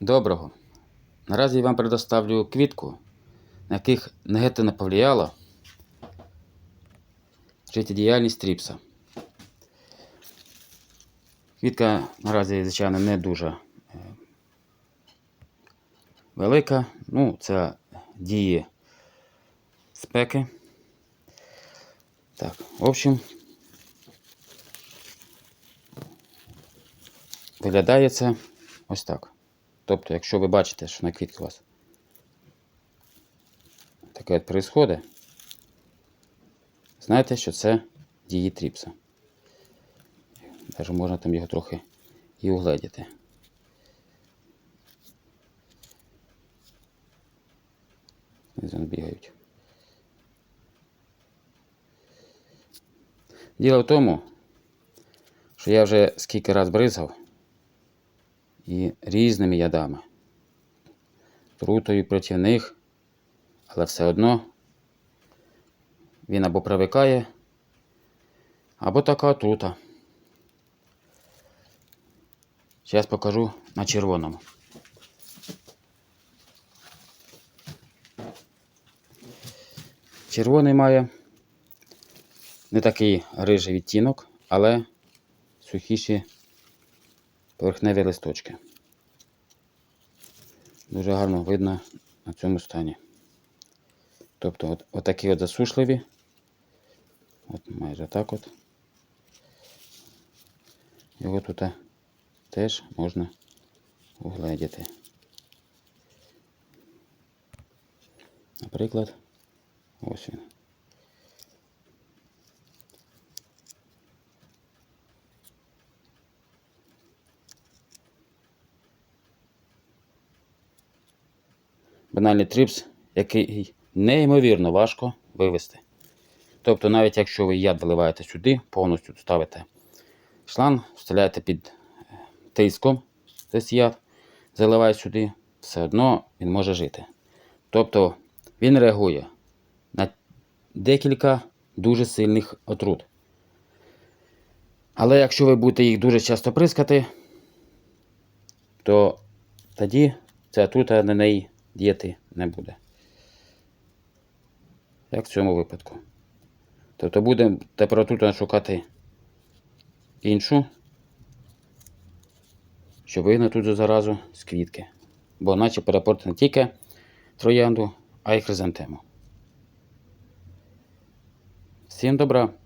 Доброго. Наразі я вам предоставлю квітку, на яких негативно повлияло життєдіяльність тріпса. Квітка наразі, звичайно, не дуже е, велика. Ну, це дії спеки. Так, в общем, виглядає це ось так. Тобто, якщо ви бачите, що на квітці у вас таке от происходить, знайте, що це дії тріпса. Даже можна там його трохи і угледіти. Бігають. Діло в тому, що я вже скільки раз бризгав і різними ядами. Трутою проти них, але все одно він або привикає, або така отрута. Зараз покажу на червоному. Червоний має не такий рижий відтінок, але сухіші поверхневі листочки. Дуже гарно видно на цьому стані. Тобто от, отакі от засушливі. От майже так от. Його тут теж можна угледіти. Наприклад, ось він. Банальний трипс, який неймовірно важко вивести. Тобто, навіть якщо ви яд виливаєте сюди, повністю ставите шланг, вставляєте під е, тиском цей яд, заливаєте сюди, все одно він може жити. Тобто він реагує на декілька дуже сильних отрут. Але якщо ви будете їх дуже часто прискати, то тоді ця отрута на неї діяти не буде. Як в цьому випадку. Тобто будемо тепер шукати іншу, щоб вигнати тут заразу з квітки. Бо наче перепорти не тільки троянду, а й хризантему. Всім добра!